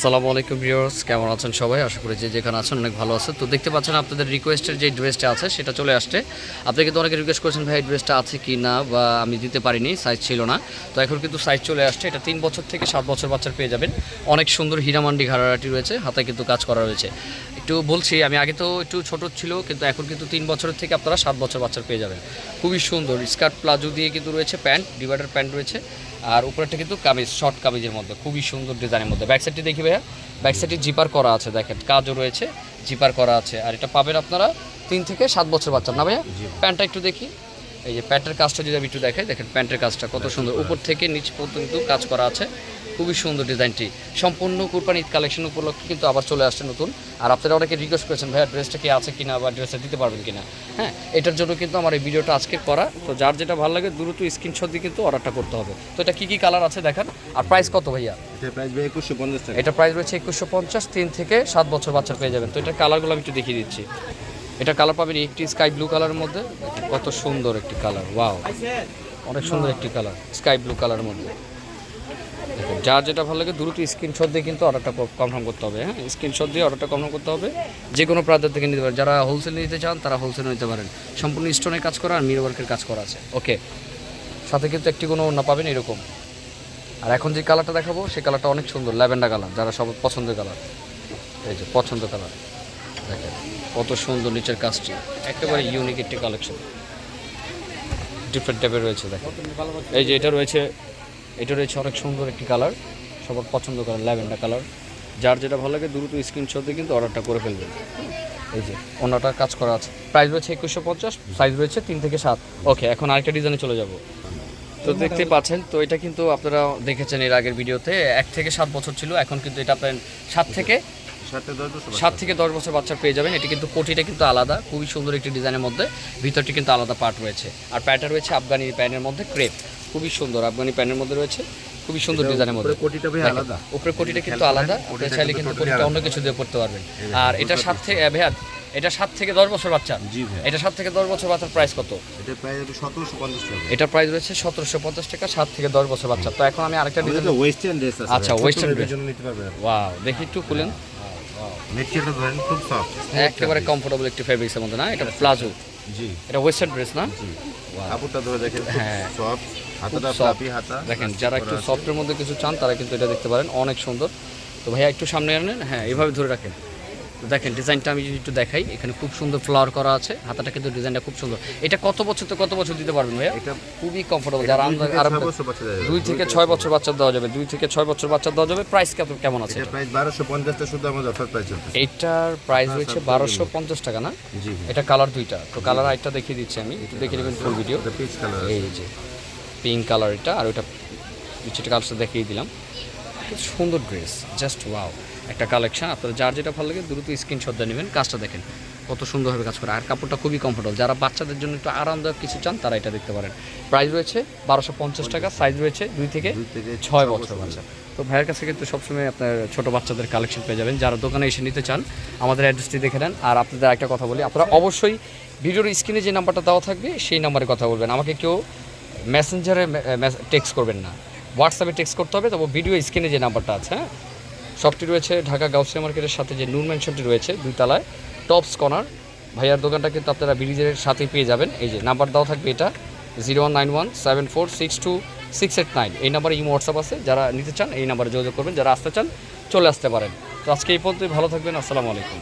আসসালামু আলাইকুম ভিউয়ার্স, কেমন আছেন সবাই? আশা করি যে যেখানে আছেন অনেক ভালো আছে তো দেখতে পাচ্ছেন আপনাদের রিকোয়েস্টের যে ড্রেসটা আছে, সেটা চলে আসছে। আপনি কিন্তু অনেকে রিকোয়েস্ট করেছেন, ভাই ড্রেসটা আছে কি না? বা আমি দিতে পারিনি সাইজ ছিল না। তো এখন কিন্তু সাইজ চলে আসছে। এটা তিন বছর থেকে সাত বছর বাচ্চার পেয়ে যাবেন। অনেক সুন্দর হীরামান্ডি ঘাড়াটি রয়েছে। হাতে কিন্তু কাজ করা রয়েছে। একটু বলছি আমি আগে তো একটু ছোট ছিল কিন্তু এখন কিন্তু তিন বছরের থেকে আপনারা সাত বছর বাচ্চার পেয়ে যাবেন। খুবই সুন্দর স্কার্ট প্লাজো দিয়ে কিন্তু রয়েছে প্যান্ট ডিভাইডার প্যান্ট রয়েছে আর উপরেরটা কিন্তু কামিজ শর্ট কামিজের মধ্যে খুবই সুন্দর ডিজাইনের মধ্যে। ব্যাক সাইডটি দেখি ভাইয়া ব্যাক সাইডে জিপার করা আছে দেখেন কাজও রয়েছে জিপার করা আছে আর এটা পাবেন আপনারা তিন থেকে সাত বছর বাচ্চা না ভাইয়া? প্যান্টটা একটু দেখি এই যে প্যান্টের কাজটা যদি আমি একটু দেখাই দেখেন প্যান্টের কাজটা কত সুন্দর উপর থেকে নিচ পর্যন্ত কাজ করা আছে। খুবই সুন্দর ডিজাইনটি। সম্পূর্ণ কুরবানি ঈদ কালেকশন উপলক্ষে কিন্তু আবার চলে আসছে নতুন। আর আপনারা অনেকে রিকোয়েস্ট করেছেন ভাইয়া ড্রেসটা কি আছে কিনা বা ড্রেসটা দিতে পারবেন কিনা? হ্যাঁ এটার জন্য কিন্তু আমার এই ভিডিওটা আজকে করা। তো যার যেটা ভালো লাগে দ্রুত স্ক্রিনশট দিয়ে কিন্তু অর্ডারটা করতে হবে। তো এটা কী কী কালার আছে দেখান? আর প্রাইস কত ভাইয়া? এটা প্রাইস এটা রয়েছে একুশশো পঞ্চাশ তিন থেকে সাত বছর বাচ্চা পেয়ে যাবেন। তো এটার কালারগুলো আমি একটু দেখিয়ে দিচ্ছি। এটা কালার পাবেন একটি স্কাই ব্লু কালারের মধ্যে। কত সুন্দর একটি কালার ওয়াও অনেক সুন্দর একটি কালার স্কাই ব্লু কালারের মধ্যে। যার যেটা ভালো লাগে দ্রুত স্ক্রিনশট দিয়ে কিন্তু অর্ডারটা কনফার্ম করতে হবে হ্যাঁ? স্ক্রিনশট দিয়ে অর্ডারটা কনফার্ম করতে হবে। যে কোনো প্রান্ত থেকে নিতে পারেন। যারা হোলসেল নিতে চান, তারা হোলসেল নিতে পারেন। সম্পূর্ণ স্টোনের কাজ করা আর মিরো ওয়ার্কের কাজ করা আছে। ওকে সাথে কিন্তু একটি কোনো না পাবেন এরকম। আর এখন যে কালারটা দেখাবো সেই কালারটা অনেক সুন্দর, ল্যাভেন্ডার কালার যারা সব পছন্দের কালার এই যে, পছন্দ কালার দেখেন, কত সুন্দর নিচের কাজটি। একেবারে ইউনিক একটি কালেকশন ডিফারেন্ট টাইপের রয়েছে, দেখেন। এই যে, এটা রয়েছে এটা রয়েছে অনেক সুন্দর একটি কালার। সবার পছন্দ করেন ল্যাভেন্ডার কালার। যার যেটা ভালো লাগে দ্রুত স্ক্রিনশট কিন্তু অর্ডারটা করে ফেলবেন। এই যে অন্যটার কাজ করা আছে। প্রাইস রয়েছে একুশশো পঞ্চাশ সাইজ রয়েছে তিন থেকে সাত। ওকে এখন আরেকটা ডিজাইনে চলে যাব। তো দেখতে পাচ্ছেন, তো এটা কিন্তু আপনারা দেখেছেন এর আগের ভিডিওতে এক থেকে সাত বছর ছিল, এখন কিন্তু এটা আপনার সাত থেকে সাত থেকে দশ বছর বাচ্চা পেয়ে যাবেন। এটি কিন্তু কোটিটা কিন্তু আলাদা খুবই সুন্দর একটি ডিজাইনের মধ্যে। ভিতরটি কিন্তু আলাদা পার্ট রয়েছে। আর প্যান্টটা রয়েছে আফগানি প্যান্টের মধ্যে ক্রেপ। খুবই সুন্দর আফগানি প্যান্টের মধ্যে রয়েছে। খুবই সুন্দর ডিজাইনের মধ্যে। উপরে কোটিটা ভাই আলাদা। উপরে কোটিটা কিন্তু আলাদা। আপনি চাইলে কিন্তু কোটিটা অন্য কিছু দিয়ে করতে পারবেন। আর এটা সাত থেকে ভেয়াদ এটা সাত থেকে দশ বছর বাচ্চা। এটা সাত থেকে দশ বছর বাচ্চার প্রাইস কত? এটা প্রাইস রয়েছে সতেরোশো পঞ্চাশ টাকা সাত থেকে দশ বছর বাচ্চা। তো এখন আমি আরেকটা ডিজাইন ওয়েস্টার্ন ড্রেস আছে আচ্ছা, ওয়েস্টার্ন পারবেন ওয়াও দেখি একটু খুলেন। মেটেরিয়ালটা ধরেন খুব সফট একেবারে কমফোর্টেবল একটি ফেব্রিক্সের মধ্যে না? এটা প্লাজো জি। এটা ওয়েস্টার্ন ড্রেস না? জি। কাপড়টা ধরে দেখেন হ্যাঁ। সফট হাতাটা ফ্লাপি হাতা। দেখেন যারা একটু সফটের মধ্যে কিছু চান তারা কিন্তু এটা দেখতে পারেন অনেক সুন্দর। তো ভাইয়া একটু সামনে আনেন হ্যাঁ এভাবে ধরে রাখেন। তো দেখেন ডিজাইনটা আমি যদি একটু দেখাই এখানে খুব সুন্দর ফ্লাওয়ার করা আছে হাতাটা কিন্তু ডিজাইনটা খুব সুন্দর। এটা কত বছর তো কত বছর দিতে পারবেন ভাইয়া? এটা খুবই কমফোর্টেবল যারা দুই থেকে আরাম ছয় বছর বাচ্চা যায় দুই থেকে ছয় বছর বাচ্চা দেওয়া যাবে দুই থেকে ছয় বছর বাচ্চা দেওয়া যাবে প্রাইস কেমন আছে? প্রাইস বারোশো পঞ্চাশটা শুধু আমাদের অফার প্রাইস এইটার প্রাইস রয়েছে বারোশো পঞ্চাশ টাকা না? জি এটা কালার দুইটা। তো কালার আরেকটা দেখিয়ে দিচ্ছি আমি। একটু দেখে নেবেন ফুল ভিডিও এই যে পিঙ্ক কালার এটা আর ওইটা নিচেটা কালারটা দেখিয়ে দিলাম। খুব সুন্দর ড্রেস জাস্ট ওয়াও একটা কালেকশন আপনারা যার যেটা ভালো লাগে দ্রুত স্ক্রিনশট দিয়ে নেবেন কাজটা দেখেন কত সুন্দরভাবে কাজ করে। আর কাপড়টা খুবই কমফোর্টেবল যারা বাচ্চাদের জন্য একটু আরামদায়ক কিছু চান তারা এটা দেখতে পারেন। প্রাইস রয়েছে বারোশো পঞ্চাশ টাকা সাইজ রয়েছে দুই থেকে ছয় বছর বাচ্চা। তো ভাইয়ের কাছে কিন্তু সবসময় আপনার ছোটো বাচ্চাদের কালেকশন পেয়ে যাবেন। যারা দোকানে এসে নিতে চান আমাদের অ্যাড্রেসটি দেখে নেন। আর আপনাদের একটা কথা বলি আপনারা অবশ্যই ভিডিওর স্ক্রিনে যে নাম্বারটা দেওয়া থাকবে সেই নাম্বারে কথা বলবেন। আমাকে কেউ মেসেঞ্জারে টেক্সট করবেন না। হোয়াটসঅ্যাপে টেক্সট করতে হবে তবে ভিডিও স্ক্রিনে যে নাম্বারটা আছে হ্যাঁ? শপটি রয়েছে ঢাকা গাউসিয়া মার্কেটের সাথে যে নুন ম্যানশনটি রয়েছে দুই তলায় টপস কর্নার। ভাইয়ার দোকানটা কিন্তু আপনারা ব্রিজের সাথে পেয়ে যাবেন। এই যে নাম্বার দেওয়া থাকবে এটা, zero one nine one, seven four six eight nine. এই নাম্বারে ইমো, হোয়াটসঅ্যাপ আছে। যারা নিতে চান, এই নাম্বারে যোগাযোগ করবেন। যারা আসতে চান, চলে আসতে পারেন। তো আজকে এই পর্যন্তই, ভালো থাকবেন, আসসালামু আলাইকুম।